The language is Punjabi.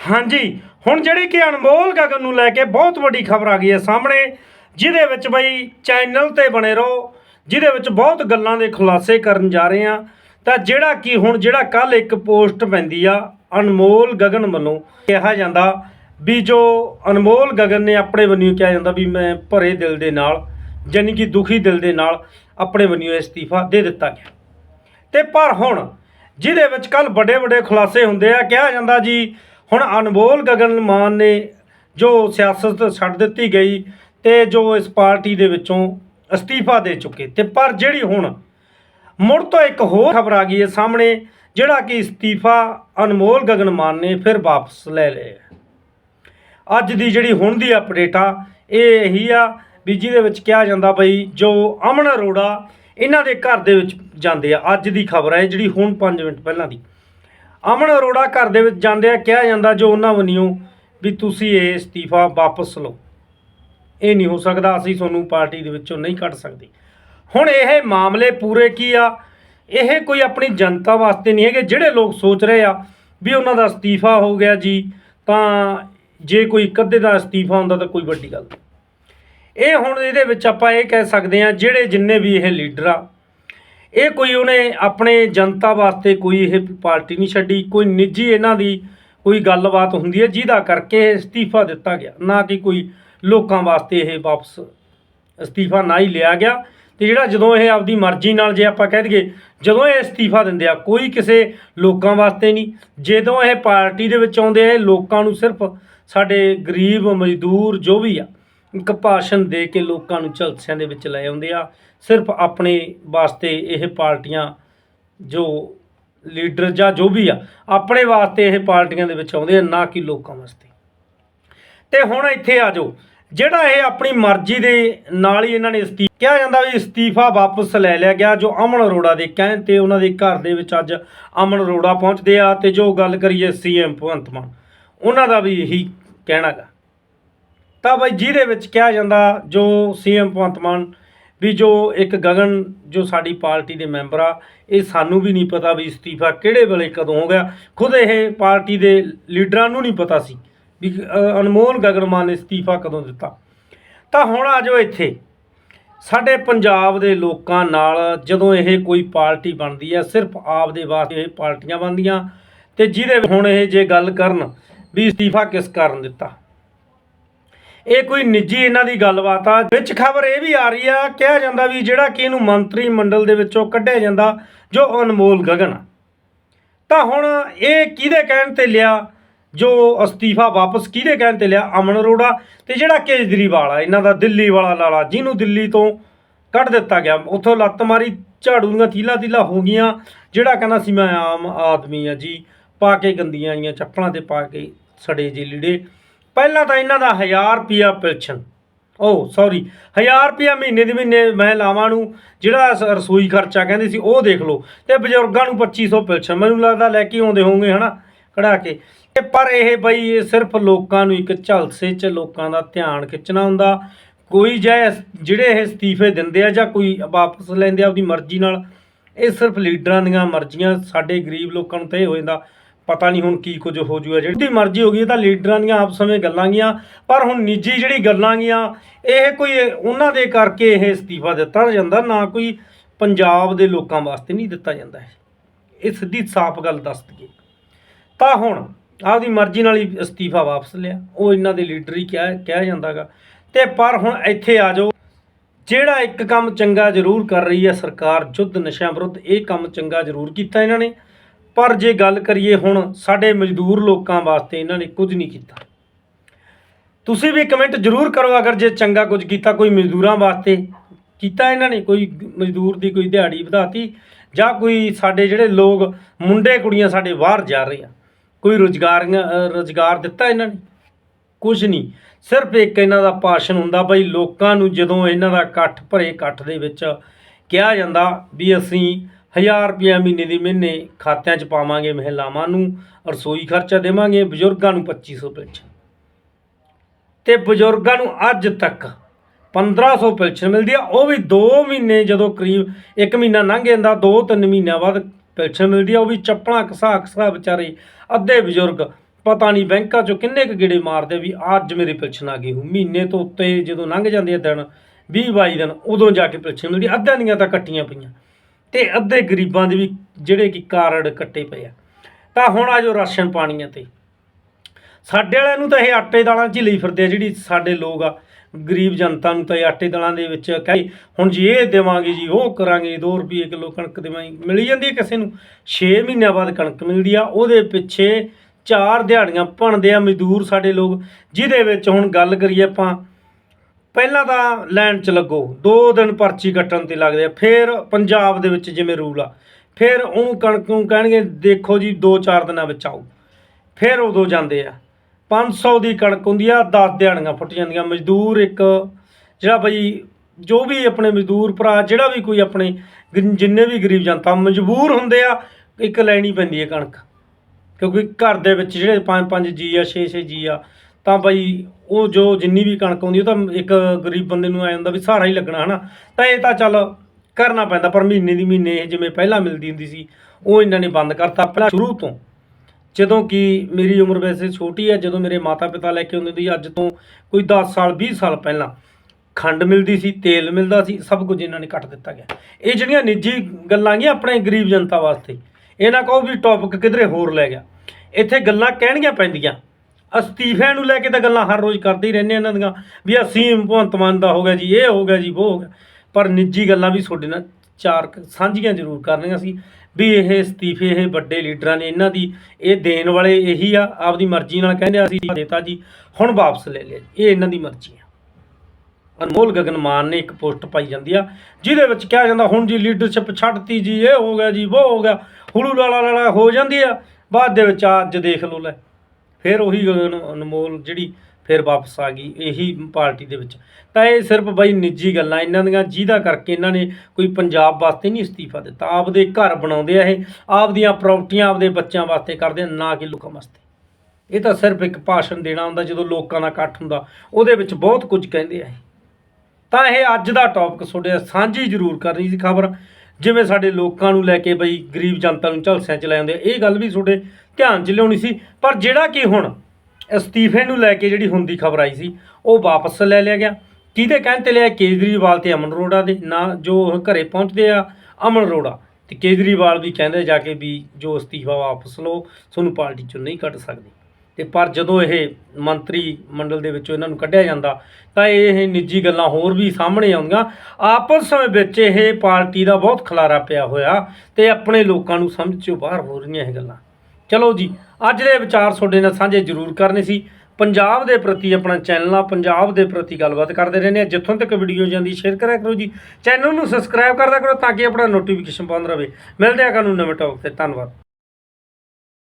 ਹਾਂਜੀ, ਹੁਣ ਜਿਹੜੀ ਕਿ ਅਨਮੋਲ ਗਗਨ ਨੂੰ ਲੈ ਕੇ ਬਹੁਤ ਵੱਡੀ ਖਬਰ ਆ ਗਈ ਹੈ ਸਾਹਮਣੇ, ਜਿਹਦੇ ਵਿੱਚ ਬਈ ਚੈਨਲ ਤੇ ਬਣੇ ਰਹੋ, ਜਿਹਦੇ ਵਿੱਚ ਬਹੁਤ ਗੱਲਾਂ ਦੇ ਖੁਲਾਸੇ ਕਰਨ ਜਾ ਰਹੇ ਆ ਤਾਂ ਜਿਹੜਾ ਕਿ ਹੁਣ ਜਿਹੜਾ ਕੱਲ ਇੱਕ ਪੋਸਟ ਪੈਂਦੀ ਆ, ਅਨਮੋਲ ਗਗਨ ਵੱਲੋਂ ਕਿਹਾ ਜਾਂਦਾ ਵੀ ਜੋ ਅਨਮੋਲ ਗਗਨ ਨੇ ਆਪਣੇ ਵੱਲੋਂ ਕਿਹਾ ਜਾਂਦਾ ਵੀ ਮੈਂ ਭਰੇ ਦਿਲ ਦੇ ਨਾਲ ਯਾਨੀ ਕਿ ਦੁਖੀ ਦਿਲ ਦੇ ਨਾਲ ਆਪਣੇ ਵੱਲੋਂ ਅਸਤੀਫਾ ਦੇ ਦਿੱਤਾ ਗਿਆ। ਤੇ ਪਰ ਹੁਣ ਜਿਹਦੇ ਵਿੱਚ ਕੱਲ ਵੱਡੇ ਵੱਡੇ ਖੁਲਾਸੇ ਹੁੰਦੇ ਆ, ਕਿਹਾ ਜਾਂਦਾ ਜੀ ਹੁਣ ਅਨਮੋਲ ਗਗਨ ਮਾਨ ਨੇ ਜੋ ਸਿਆਸਤ ਛੱਡ ਦਿੱਤੀ ਗਈ ਤੇ ਜੋ ਇਸ ਪਾਰਟੀ ਦੇ ਵਿੱਚੋਂ ਅਸਤੀਫਾ ਦੇ ਚੁੱਕੇ ਤੇ ਪਰ ਜਿਹੜੀ ਹੁਣ ਮੁੜ ਤੋਂ ਇੱਕ ਹੋਰ ਖਬਰ ਆ ਗਈ ਹੈ ਸਾਹਮਣੇ, ਜਿਹੜਾ ਕਿ ਅਸਤੀਫਾ ਅਨਮੋਲ ਗਗਨ ਮਾਨ ਨੇ ਫਿਰ ਵਾਪਸ ਲੈ ਲਿਆ ਅੱਜ ਦੀ ਜਿਹੜੀ ਹੁਣ ਦੀ ਅਪਡੇਟ ਆ, ਇਹ ਇਹੀ ਆ ਵੀ ਜਿਹਦੇ ਵਿੱਚ ਕਿਹਾ ਜਾਂਦਾ ਬਈ ਜੋ ਅਮਨ ਅਰੋੜਾ ਇਹਨਾਂ ਦੇ ਘਰ ਦੇ ਵਿੱਚ ਜਾਂਦੇ ਆ, ਅੱਜ ਦੀ ਖਬਰ ਹੈ ਜਿਹੜੀ ਹੁਣ 5 ਮਿੰਟ ਪਹਿਲਾਂ ਦੀ। ਅਮਨ ਅਰੋੜਾ ਘਰ ਦੇ ਵਿੱਚ ਜਾਂਦਿਆਂ ਕਿਹਾ ਜਾਂਦਾ ਜੋ ਉਹਨਾਂ ਵੱਲੋਂ ਵੀ ਤੁਸੀਂ ਇਹ ਅਸਤੀਫਾ ਵਾਪਸ ਲਓ। ਇਹ ਨਹੀਂ ਹੋ ਸਕਦਾ, ਅਸੀਂ ਤੁਹਾਨੂੰ ਪਾਰਟੀ ਦੇ ਵਿੱਚੋਂ ਨਹੀਂ ਕੱਢ ਸਕਦੇ। ਹੁਣ ਇਹ ਮਾਮਲੇ ਪੂਰੇ ਕੀ ਆ? ਇਹ ਕੋਈ ਆਪਣੀ ਜਨਤਾ ਵਾਸਤੇ ਨਹੀਂ ਹੈਗੇ, ਜਿਹੜੇ ਲੋਕ ਸੋਚ ਰਹੇ ਆ ਵੀ ਉਹਨਾਂ ਦਾ ਅਸਤੀਫਾ ਹੋ ਗਿਆ ਜੀ, ਤਾਂ ਜੇ ਕੋਈ ਇੱਕ ਅੱਧੇ ਦਾ ਅਸਤੀਫਾ ਹੁੰਦਾ ਤਾਂ ਕੋਈ ਵੱਡੀ ਗੱਲ ਨਹੀਂ। ਇਹ ਹੁਣ ਇਹਦੇ ਵਿੱਚ ਆਪਾਂ ਇਹ ਕਹਿ ਸਕਦੇ ਆ, ਜਿਹੜੇ ਜਿੰਨੇ ਵੀ ਇਹ ਲੀਡਰ ਆ ਇਹ ਕੋਈ ਉਹਨੇ ਆਪਣੇ ਜਨਤਾ ਵਾਸਤੇ ਕੋਈ ਇਹ ਪਾਰਟੀ ਨਹੀਂ ਛੱਡੀ, ਕੋਈ ਨਿੱਜੀ ਇਹਨਾਂ ਦੀ ਕੋਈ ਗੱਲਬਾਤ ਹੁੰਦੀ ਹੈ, ਜਿਹਦਾ ਕਰਕੇ ਇਹ ਅਸਤੀਫਾ ਦਿੱਤਾ ਗਿਆ, ਨਾ ਕਿ ਕੋਈ ਲੋਕਾਂ ਵਾਸਤੇ ਇਹ ਵਾਪਸ ਅਸਤੀਫਾ ਨਾ ਹੀ ਲਿਆ ਗਿਆ। ਤੇ ਜਿਹੜਾ ਜਦੋਂ ਇਹ ਆਪਦੀ ਮਰਜ਼ੀ ਨਾਲ ਜੇ ਆਪਾਂ ਕਹਿ ਦਈਏ, ਜਦੋਂ ਇਹ ਅਸਤੀਫਾ ਦਿੰਦੇ ਆ, ਕੋਈ ਕਿਸੇ ਲੋਕਾਂ ਵਾਸਤੇ ਨਹੀਂ। ਜਦੋਂ ਇਹ ਪਾਰਟੀ ਦੇ ਵਿੱਚ ਆਉਂਦੇ ਆ, ਇਹ ਲੋਕਾਂ ਨੂੰ ਸਿਰਫ ਸਾਡੇ ਗਰੀਬ, ਮਜ਼ਦੂਰ ਜੋ ਵੀ ਆ ਇੱਕ ਭਾਸ਼ਣ ਦੇ ਕੇ ਲੋਕਾਂ ਨੂੰ ਝਲਸਿਆਂ ਦੇ ਵਿੱਚ ਲੈ ਆਉਂਦੇ ਆ। ਸਿਰਫ ਆਪਣੇ ਵਾਸਤੇ ਇਹ ਪਾਰਟੀਆਂ ਜੋ ਲੀਡਰ ਜਾਂ ਜੋ ਵੀ ਆ, ਆਪਣੇ ਵਾਸਤੇ ਇਹ ਪਾਰਟੀਆਂ ਦੇ ਵਿੱਚ ਆਉਂਦੇ ਆ, ਨਾ ਕਿ ਲੋਕਾਂ ਵਾਸਤੇ। ਤੇ ਹੁਣ ਇੱਥੇ ਆ ਜਾਓ। ਜਿਹੜਾ ਇਹ ਆਪਣੀ ਮਰਜ਼ੀ ਦੇ ਨਾਲ ਹੀ ਇਹਨਾਂ ਨੇ ਅਸਤੀਫਾ ਕਿਹਾ ਜਾਂਦਾ ਵੀ ਅਸਤੀਫਾ ਵਾਪਸ ਲੈ ਲਿਆ ਗਿਆ, ਜੋ ਅਮਨ ਅਰੋੜਾ ਦੇ ਕਹਿਣ ਤੇ ਉਹਨਾਂ ਦੇ ਘਰ ਦੇ ਵਿੱਚ ਅੱਜ ਅਮਨ ਅਰੋੜਾ ਪਹੁੰਚਦੇ ਆ ਤੇ ਜੋ ਗੱਲ ਕਰੀਏ ਸੀਐਮ ਭਗਵੰਤ ਮਾਨ, ਉਹਨਾਂ ਦਾ ਵੀ ਇਹੀ ਕਹਿਣਾ ਗਾ ਤਾਂ ਬਈ ਜਿਹਦੇ ਵਿੱਚ ਕਿਹਾ ਜਾਂਦਾ ਜੋ ਸੀਐਮ ਭਗਵੰਤ ਮਾਨ ਵੀ ਜੋ ਇੱਕ ਗਗਨ ਜੋ ਸਾਡੀ ਪਾਰਟੀ ਦੇ ਮੈਂਬਰ ਆ ਇਹ ਸਾਨੂੰ ਵੀ ਨਹੀਂ ਪਤਾ ਵੀ ਅਸਤੀਫਾ ਕਿਹੜੇ ਵੇਲੇ ਕਦੋਂ ਹੋ ਗਿਆ। ਖੁਦ ਇਹ ਪਾਰਟੀ ਦੇ ਲੀਡਰਾਂ ਨੂੰ ਨਹੀਂ ਪਤਾ ਸੀ ਵੀ ਅ, ਅਨਮੋਲ ਗਗਨ ਮਾਨ ਨੇ ਅਸਤੀਫਾ ਕਦੋਂ ਦਿੱਤਾ। ਤਾਂ ਹੁਣ ਆ ਜਾਓ ਇੱਥੇ। ਸਾਡੇ ਪੰਜਾਬ ਦੇ ਲੋਕਾਂ ਨਾਲ ਜਦੋਂ ਇਹ ਕੋਈ ਪਾਰਟੀ ਬਣਦੀ ਆ ਸਿਰਫ ਆਪ ਦੇ ਵਾਸਤੇ ਇਹ ਪਾਰਟੀਆਂ ਬਣਦੀਆਂ ਤੇ ਜਿਹਦੇ ਹੁਣ ਇਹ ਜੇ ਗੱਲ ਕਰਨ ਵੀ ਅਸਤੀਫਾ ਕਿਸ ਕਾਰਨ ਦਿੱਤਾ। ਇਹ ਕੋਈ ਨਿੱਜੀ ਇਹਨਾਂ ਦੀ ਗੱਲਬਾਤ ਆ। ਵਿੱਚ ਖਬਰ ਇਹ ਵੀ ਆ ਰਹੀ ਆ, ਕਿਹਾ ਜਾਂਦਾ ਵੀ ਜਿਹੜਾ ਕਿ ਇਹਨੂੰ ਮੰਤਰੀ ਮੰਡਲ ਦੇ ਵਿੱਚੋਂ ਕੱਢਿਆ ਜਾਂਦਾ, ਜੋ ਅਨਮੋਲ ਗਗਨ ਤਾਂ ਹੁਣ ਇਹ ਕਿਹਦੇ ਕਹਿਣ ਤੇ ਲਿਆ? ਜੋ ਅਸਤੀਫਾ ਵਾਪਸ ਕਿਹਦੇ ਕਹਿਣ ਤੇ ਲਿਆ? ਅਮਨ ਅਰੋੜਾ ਤੇ ਜਿਹੜਾ ਕੇਜਰੀਵਾਲ ਆ, ਇਹਨਾਂ ਦਾ ਦਿੱਲੀ ਵਾਲਾ ਲਾਲਾ, ਜਿਹਨੂੰ ਦਿੱਲੀ ਤੋਂ ਕੱਢ ਦਿੱਤਾ ਗਿਆ। ਉੱਥੋਂ ਲੱਤ ਮਾਰੀ, ਝਾੜੂ ਦੀਆਂ ਤੀਲਾ ਤੀਲਾ ਹੋ ਗਈਆਂ। ਜਿਹੜਾ ਕਹਿੰਦਾ ਸੀ, ਮੈਂ ਆਮ ਆਦਮੀ ਆ ਜੀ। ਪਾ ਕੇ ਗੰਦੀਆਂ ਆਈਆਂ, ਚੱਪਲਾਂ ਤੇ ਪਾ ਕੇ ਸੜੇ ਜੇ ਲੀੜੇ। ਪਹਿਲਾਂ ਤਾਂ ਇਹਨਾਂ ਦਾ 1000 ਰੁਪਿਆ ਪੈਨਸ਼ਨ। ਉਹ ਸੌਰੀ 1000 ਰੁਪਿਆ ਮਹੀਨੇ ਦੇ ਮਹੀਨੇ ਮਹਿਲਾਵਾਂ ਨੂੰ, ਜਿਹੜਾ ਰਸੋਈ ਖਰਚਾ ਕਹਿੰਦੇ ਸੀ, ਉਹ ਦੇਖ ਲਓ। ਤੇ ਬਜ਼ੁਰਗਾਂ ਨੂੰ 2500 ਪੈਨਸ਼ਨ, ਮੈਨੂੰ ਲੱਗਦਾ ਲੈ ਕੇ ਆਉਂਦੇ ਹੋਣਗੇ ਹਨਾ, ਕਢਾ ਕੇ। ਤੇ ਪਰ ਇਹ ਬਈ, ਇਹ ਸਿਰਫ ਲੋਕਾਂ ਨੂੰ ਇੱਕ ਝਲਸੇ 'ਚ ਲੋਕਾਂ ਦਾ ਧਿਆਨ ਖਿੱਚਣਾ ਹੁੰਦਾ। ਕੋਈ ਜੈ ਜਿਹੜੇ ਇਹ ਅਸਤੀਫੇ ਦਿੰਦੇ ਆ ਜਾਂ ਕੋਈ ਵਾਪਸ ਲੈਂਦੇ ਆ ਆਪਦੀ ਮਰਜ਼ੀ ਨਾਲ, ਇਹ ਸਿਰਫ ਲੀਡਰਾਂ ਦੀਆਂ ਮਰਜ਼ੀਆਂ, ਸਾਡੇ ਗਰੀਬ ਲੋਕਾਂ ਨੂੰ ਤਾਂ ਇਹ ਹੋ ਜਾਂਦਾ। ਪਤਾ ਨਹੀਂ ਹੁਣ ਕੀ ਕੁਝ ਹੋ ਜੂਗਾ। ਜਿਹੜੀ ਮਰਜ਼ੀ ਹੋ ਗਈ, ਇਹ ਤਾਂ ਲੀਡਰਾਂ ਦੀਆਂ ਆਪਸ ਵਿੱਚ ਗੱਲਾਂ ਗੀਆਂ। ਪਰ ਹੁਣ ਨਿੱਜੀ ਜਿਹੜੀ ਗੱਲਾਂ ਗੀਆਂ, ਇਹ ਕੋਈ ਉਹਨਾਂ ਦੇ ਕਰਕੇ ਇਹ ਅਸਤੀਫਾ ਦਿੱਤਾ ਜਾਂਦਾ, ਨਾ ਕੋਈ ਪੰਜਾਬ ਦੇ ਲੋਕਾਂ ਵਾਸਤੇ ਨਹੀਂ ਦਿੱਤਾ ਜਾਂਦਾ ਇਹ। ਸਿੱਧੀ ਸਾਫ਼ ਗੱਲ ਦੱਸ ਦਈਏ। ਤਾਂ ਹੁਣ ਆਪਦੀ ਮਰਜ਼ੀ ਨਾਲ ਹੀ ਅਸਤੀਫਾ ਵਾਪਸ ਲਿਆ। ਉਹ ਇਹਨਾਂ ਦੇ ਲੀਡਰ ਹੀ ਕਿਹਾ ਕਿਹਾ ਜਾਂਦਾਗਾ। ਤੇ ਪਰ ਹੁਣ ਇੱਥੇ ਆ ਜਾਓ। ਜਿਹੜਾ ਇੱਕ ਕੰਮ ਚੰਗਾ ਜ਼ਰੂਰ ਕਰ ਰਹੀ ਹੈ ਸਰਕਾਰ, ਜੁੱਧ ਨਸ਼ਿਆਂ ਵਿਰੁੱਧ ਇਹ ਕੰਮ ਚੰਗਾ ਜ਼ਰੂਰ ਕੀਤਾ ਇਹਨਾਂ ਨੇ। ਪਰ ਜੇ ਗੱਲ ਕਰੀਏ ਹੁਣ ਸਾਡੇ ਮਜ਼ਦੂਰ ਲੋਕਾਂ ਵਾਸਤੇ ਇਹਨਾਂ ਨੇ ਕੁਝ ਨਹੀਂ ਕੀਤਾ। ਤੁਸੀਂ ਵੀ ਕਮੈਂਟ ਜ਼ਰੂਰ ਕਰੋ ਅਗਰ ਜੇ ਚੰਗਾ ਕੁਝ ਕੀਤਾ ਕੋਈ ਮਜ਼ਦੂਰਾਂ ਵਾਸਤੇ। ਕੀਤਾ ਇਹਨਾਂ ਨੇ ਕੋਈ ਮਜ਼ਦੂਰ ਦੀ ਕੋਈ ਦਿਹਾੜੀ ਵਧਾਤੀ ਜਾਂ ਕੋਈ ਸਾਡੇ ਜਿਹੜੇ ਲੋਕ ਮੁੰਡੇ ਕੁੜੀਆਂ ਸਾਡੇ ਬਾਹਰ ਜਾ ਰਹੇ ਆ। ਕੋਈ ਰੁਜ਼ਗਾਰੀਆਂ ਅ, ਰੁਜ਼ਗਾਰ ਦਿੱਤਾ ਇਹਨਾਂ ਨੇ? ਕੁਝ ਨਹੀਂ। ਸਿਰਫ ਇੱਕ ਇਹਨਾਂ ਦਾ ਭਾਸ਼ਣ ਹੁੰਦਾ ਬਈ ਲੋਕਾਂ ਨੂੰ ਜਦੋਂ ਇਹਨਾਂ ਦਾ ਇਕੱਠ ਭਰੇ ਇਕੱਠ ਦੇ ਵਿੱਚ ਕਿਹਾ ਜਾਂਦਾ ਵੀ ਅਸੀਂ 1000 ਰੁਪਏ ਮਹੀਨੇ ਦੀ ਮਹੀਨੇ ਖਾਤਿਆਂ 'ਚ ਪਾਵਾਂਗੇ ਮਹਿਲਾਵਾਂ ਨੂੰ, ਰਸੋਈ ਖਰਚਾ ਦੇਵਾਂਗੇ, ਬਜ਼ੁਰਗਾਂ ਨੂੰ 2500 ਪੈਨਸ਼ਨ ਤੇ ਬਜ਼ੁਰਗਾਂ ਨੂੰ ਅੱਜ ਤੱਕ 1500 ਪੈਨਸ਼ਨ ਮਿਲਦੀ ਆ, ਉਹ ਵੀ 2 ਮਹੀਨੇ ਜਦੋਂ ਕਰੀਬ 1 ਮਹੀਨਾ ਲੰਘ ਜਾਂਦਾ 2-3 ਮਹੀਨਿਆਂ ਬਾਅਦ ਪੈਨਸ਼ਨ ਮਿਲਦੀ ਆ, ਉਹ ਵੀ ਚੱਪਲਾਂ ਘਸਾ ਘਸਾ ਵਿਚਾਰੇ, ਅੱਧੇ ਬਜ਼ੁਰਗ ਪਤਾ ਨਹੀਂ ਬੈਂਕਾਂ 'ਚੋਂ ਕਿੰਨੇ ਕੁ ਗੇੜੇ ਮਾਰਦੇ ਵੀ ਅੱਜ ਮੇਰੀ ਪੈਨਸ਼ਨ ਆ ਗਈ ਹੂ ਮਹੀਨੇ ਤੋਂ ਉੱਤੇ ਜਦੋਂ ਲੰਘ ਜਾਂਦੇ ਆ ਦਿਨ 20 22 ਦਿਨ ਉਦੋਂ ਜਾ ਕੇ ਪੈਨਸ਼ਨ ਮਿਲਦੀ ਅੱਧਿਆਂ ਦੀਆਂ ਤਾਂ ਕੱਟੀਆਂ ਪਈਆਂ। ਤੇ ਅੱਧੇ ਗਰੀਬਾਂ ਦੇ ਵੀ ਜਿਹੜੇ ਕਿ ਕਾਰਡ ਕੱਟੇ ਪਏ ਆ। ਤਾਂ ਹੁਣ ਆ ਜੋ ਰਾਸ਼ਨ ਪਾਣੀਆਂ ਤੇ। ਸਾਡੇ ਵਾਲਿਆਂ ਨੂੰ ਤਾਂ ਇਹ ਆਟੇ ਦਾਲਾਂ 'ਚ ਹੀ ਲਈ ਫਿਰਦੇ ਆ, ਜਿਹੜੀ ਸਾਡੇ ਲੋਕ ਆ। ਗਰੀਬ ਜਨਤਾ ਨੂੰ ਤਾਂ ਇਹ ਆਟੇ ਦਾਲਾਂ ਦੇ ਵਿੱਚ ਕਹੀ ਹੁਣ ਜੀ ਇਹ ਦੇਵਾਂਗੇ ਜੀ, ਉਹ ਕਰਾਂਗੇ 2 ਰੁਪਏ ਕਿਲੋ ਕਣਕ ਦੇਵਾਂਗੇ, ਮਿਲੀ ਜਾਂਦੀ ਹੈ ਕਿਸੇ ਨੂੰ। 6 ਮਹੀਨਿਆਂ ਬਾਅਦ ਕਣਕ ਮਿਲਦੀ ਆ, ਉਹਦੇ ਪਿੱਛੇ ਚਾਰ ਦਿਹਾੜੀਆਂ ਭਣਦੇ ਆ ਮਜ਼ਦੂਰ ਸਾਡੇ ਲੋਕ, ਜਿਹਦੇ ਵਿੱਚ ਹੁਣ ਗੱਲ ਕਰੀਏ ਆਪਾਂ ਪਹਿਲਾਂ ਤਾਂ ਲੈਣ 'ਚ ਲੱਗੋ 2 ਦਿਨ ਪਰਚੀ ਕੱਟਣ ਤੇ ਲੱਗਦੇ ਆ, ਫਿਰ ਪੰਜਾਬ ਦੇ ਵਿੱਚ ਜਿਵੇਂ ਰੂਲ ਆ, ਫਿਰ ਉਹਨੂੰ ਕਣਕ ਨੂੰ ਕਹਿਣਗੇ, ਦੇਖੋ ਜੀ 2-4 ਦਿਨਾਂ ਵਿੱਚ ਆਓ ਫਿਰ ਉਦੋਂ ਜਾਂਦੇ ਆ। 500 ਦੀ ਕਣਕ ਹੁੰਦੀ ਆ 10 ਦਿਹਾੜੀਆਂ ਫੁੱਟ ਜਾਂਦੀਆਂ, ਮਜ਼ਦੂਰ ਇੱਕ ਜਿਹੜਾ ਬਈ, ਜੋ ਵੀ ਆਪਣੇ ਮਜ਼ਦੂਰ ਭਰਾ, ਜਿਹੜਾ ਵੀ ਕੋਈ ਆਪਣੇ ਜਿੰਨੇ ਵੀ ਗਰੀਬ ਜਨਤਾ, ਮਜਬੂਰ ਹੁੰਦੇ ਆ, ਇੱਕ ਲੈਣੀ ਪੈਂਦੀ ਹੈ ਕਣਕ, ਕਿਉਂਕਿ ਘਰ ਦੇ ਵਿੱਚ ਜਿਹੜੇ ਪੰਜ ਪੰਜ ਜੀ ਆ 6-6 ਜੀ ਆ ਤਾਂ ਬਈ ਉਹ ਜੋ ਜਿੰਨੀ ਵੀ ਕਣਕ ਆਉਂਦੀ, ਉਹ ਤਾਂ ਇੱਕ ਗਰੀਬ ਬੰਦੇ ਨੂੰ ਆ ਜਾਂਦਾ ਵੀ ਸਹਾਰਾ ਹੀ ਲੱਗਣਾ, ਹਨਾ? ਤਾਂ ਇਹ ਤਾਂ ਚੱਲ ਕਰਨਾ ਪੈਂਦਾ, ਪਰ ਮਹੀਨੇ ਦੀ ਮਹੀਨੇ ਇਹ ਜਿਵੇਂ ਪਹਿਲਾਂ ਮਿਲਦੀ ਹੁੰਦੀ ਸੀ, ਉਹ ਇਹਨਾਂ ਨੇ ਬੰਦ ਕਰਤਾ ਪਹਿਲਾਂ ਸ਼ੁਰੂ ਤੋਂ। ਜਦੋਂ ਕਿ ਮੇਰੀ ਉਮਰ ਵੈਸੇ ਛੋਟੀ ਹੈ, ਜਦੋਂ ਮੇਰੇ ਮਾਤਾ ਪਿਤਾ ਲੈ ਕੇ ਆਉਂਦੇ ਸੀ, ਅੱਜ ਤੋਂ ਕੋਈ 10 ਸਾਲ 20 ਸਾਲ ਪਹਿਲਾਂ ਖੰਡ ਮਿਲਦੀ ਸੀ, ਤੇਲ ਮਿਲਦਾ ਸੀ, ਸਭ ਕੁਝ ਇਹਨਾਂ ਨੇ ਕੱਟ ਦਿੱਤਾ ਗਿਆ। ਇਹ ਜਿਹੜੀਆਂ ਨਿੱਜੀ ਗੱਲਾਂ ਗੀਆਂ ਆਪਣੇ ਗਰੀਬ ਜਨਤਾ ਵਾਸਤੇ, ਇਹ ਨਾ ਕਹੋ ਵੀ ਟੌਪਿਕ ਕਿਧਰੇ ਹੋਰ ਲੈ ਗਿਆ। ਇੱਥੇ ਗੱਲਾਂ ਕਹਿਣੀਆਂ ਪੈਂਦੀਆਂ। ਅਸਤੀਫਿਆਂ ਨੂੰ ਲੈ ਕੇ ਤਾਂ ਗੱਲਾਂ ਹਰ ਰੋਜ਼ ਕਰਦੇ ਹੀ ਰਹਿੰਦੇ ਇਹਨਾਂ ਦੀਆਂ, ਵੀ ਅਸੀਂ ਭਗਵੰਤ ਮਾਨ ਦਾ ਹੋ ਗਿਆ ਜੀ, ਇਹ ਹੋ ਗਿਆ ਜੀ, ਉਹ ਹੋ ਗਿਆ ਪਰ ਨਿੱਜੀ ਗੱਲਾਂ ਵੀ ਤੁਹਾਡੇ ਨਾਲ ਚਾਰ ਸਾਂਝੀਆਂ ਜ਼ਰੂਰ ਕਰਨੀਆਂ ਸੀ, ਵੀ ਇਹ ਅਸਤੀਫੇ, ਇਹ ਵੱਡੇ ਲੀਡਰਾਂ ਨੇ ਇਹਨਾਂ ਦੀ, ਇਹ ਦੇਣ ਵਾਲੇ ਇਹੀ ਆ, ਆਪਦੀ ਮਰਜ਼ੀ ਨਾਲ ਕਹਿੰਦੇ ਅਸੀਂ ਦੇਤਾ ਜੀ, ਹੁਣ ਵਾਪਸ ਲੈ ਲਿਆ ਜੀ। ਇਹ ਇਹਨਾਂ ਦੀ ਮਰਜ਼ੀ ਆ ਅਨਮੋਲ ਗਗਨ ਮਾਨ ਨੇ ਇੱਕ ਪੋਸਟ ਪਾਈ ਜਾਂਦੀ ਆ, ਜਿਹਦੇ ਵਿੱਚ ਕਿਹਾ ਜਾਂਦਾ, ਹੁਣ ਜੀ ਲੀਡਰਸ਼ਿਪ ਛੱਡਤੀ ਜੀ, ਇਹ ਹੋ ਗਿਆ ਜੀ, ਉਹ ਹੋ ਗਿਆ, ਹੁਲੂ ਲਾਲਾ ਲਾਲਾ ਹੋ ਜਾਂਦੀ ਆ, ਬਾਅਦ ਦੇ ਵਿੱਚ ਅੱਜ ਦੇਖ ਲਓ ਲੈ ਫਿਰ ਉਹੀ ਗਗਨ ਅਨਮੋਲ ਜਿਹੜੀ ਫਿਰ ਵਾਪਸ ਆ ਗਈ, ਇਹੀ ਪਾਰਟੀ ਦੇ ਵਿੱਚ। ਤਾਂ ਇਹ ਸਿਰਫ ਬਈ ਨਿੱਜੀ ਗੱਲਾਂ, ਇਹਨਾਂ ਦੀਆਂ ਜਿਹਦਾ ਕਰਕੇ ਇਹਨਾਂ ਨੇ ਕੋਈ ਪੰਜਾਬ ਵਾਸਤੇ ਨਹੀਂ ਅਸਤੀਫਾ ਦਿੱਤਾ। ਆਪਦੇ ਘਰ ਬਣਾਉਂਦੇ ਆ ਇਹ, ਆਪਦੀਆਂ ਪ੍ਰਾਪਰਟੀਆਂ ਆਪਦੇ ਬੱਚਿਆਂ ਵਾਸਤੇ ਕਰਦੇ ਨਾ ਕਿ ਲੋਕਾਂ ਵਾਸਤੇ। ਇਹ ਤਾਂ ਸਿਰਫ ਇੱਕ ਭਾਸ਼ਣ ਦੇਣਾ ਹੁੰਦਾ, ਜਦੋਂ ਲੋਕਾਂ ਦਾ ਇਕੱਠ ਹੁੰਦਾ, ਉਹਦੇ ਵਿੱਚ ਬਹੁਤ ਕੁਝ ਕਹਿੰਦੇ ਆ ਤਾਂ ਇਹ ਅੱਜ ਦਾ ਟੌਪਿਕ ਤੁਹਾਡੇ ਸਾਂਝੀ ਜ਼ਰੂਰ ਕਰਨੀ ਸੀ ਖਬਰ। ਜਿਵੇਂ ਸਾਡੇ ਲੋਕਾਂ ਨੂੰ ਲੈ ਕੇ ਬਈ ਗਰੀਬ ਜਨਤਾ ਨੂੰ ਝਲਸਿਆਂ ਚ ਲੈ ਆਉਂਦੇ ਆ, ਇਹ ਗੱਲ ਵੀ ਤੁਹਾਡੇ ਧਿਆਨ ਚ ਲਿਆਉਣੀ ਸੀ। ਪਰ ਜਿਹੜਾ ਕਿ ਹੁਣ ਅਸਤੀਫੇ ਨੂੰ ਲੈ ਕੇ ਜਿਹੜੀ ਹੁਣ ਦੀ ਖਬਰ ਆਈ ਸੀ, ਉਹ ਵਾਪਸ ਲੈ ਲਿਆ ਗਿਆ। ਕਿਹਦੇ ਕਹਿਣ ਤੇ ਲਿਆ? ਕੇਜਰੀਵਾਲ ਤੇ ਅਮਨ ਅਰੋੜਾ ਦੇ ਨਾ ਜੋ ਘਰੇ ਪਹੁੰਚਦੇ ਆ, ਅਮਨ ਅਰੋੜਾ। ਤੇ ਕੇਜਰੀਵਾਲ ਵੀ ਕਹਿੰਦੇ ਜਾ ਕੇ ਵੀ ਜੋ ਅਸਤੀਫਾ ਵਾਪਸ ਲਓ, ਤੁਹਾਨੂੰ ਪਾਰਟੀ ਚੋਂ ਨਹੀਂ ਕੱਢ ਸਕਦੇ। ਤੇ ਪਰ ਜਦੋਂ ਇਹ ਮੰਤਰੀ ਮੰਡਲ ਦੇ ਵਿੱਚੋਂ ਇਹਨਾਂ ਨੂੰ ਕੱਢਿਆ ਜਾਂਦਾ, ਤਾਂ ਇਹ ਨਿੱਜੀ ਗੱਲਾਂ ਹੋਰ ਵੀ ਸਾਹਮਣੇ ਆਉਂਦੀਆਂ। ਆਪਸ ਸਮੇਂ ਵਿੱਚ ਇਹ ਪਾਰਟੀ ਦਾ ਬਹੁਤ ਖਲਾਰਾ ਪਿਆ ਹੋਇਆ ਤੇ ਆਪਣੇ ਲੋਕਾਂ ਨੂੰ ਸਮਝ ਚੋਂ ਬਾਹਰ ਹੋ ਰਹੀਆਂ ਇਹ ਗੱਲਾਂ। ਚਲੋ ਜੀ, ਅੱਜ ਦੇ ਵਿਚਾਰ ਤੁਹਾਡੇ ਨਾਲ ਸਾਂਝੇ ਜ਼ਰੂਰ ਕਰਨੇ ਸੀ। ਪੰਜਾਬ ਦੇ ਪ੍ਰਤੀ ਆਪਣਾ ਚੈਨਲ ਆ, ਪੰਜਾਬ ਦੇ ਪ੍ਰਤੀ ਗੱਲਬਾਤ ਕਰਦੇ ਰਹਿੰਦੇ ਆ। ਜਿੱਥੋਂ ਤੱਕ ਵੀਡੀਓ ਜਾਂਦੀ, ਸ਼ੇਅਰ ਕਰਿਆ ਕਰੋ ਜੀ। ਚੈਨਲ ਨੂੰ ਸਬਸਕ੍ਰਾਈਬ ਕਰਦਾ ਕਰੋ ਤਾਂ ਕਿ ਆਪਣਾ ਨੋਟੀਫਿਕੇਸ਼ਨ ਬੰਦ ਰਵੇ ਮਿਲਦੇ ਆ ਕਾਨੂੰ ਨਵੇਂ ਟੌਪ ਤੇ। ਧੰਨਵਾਦ।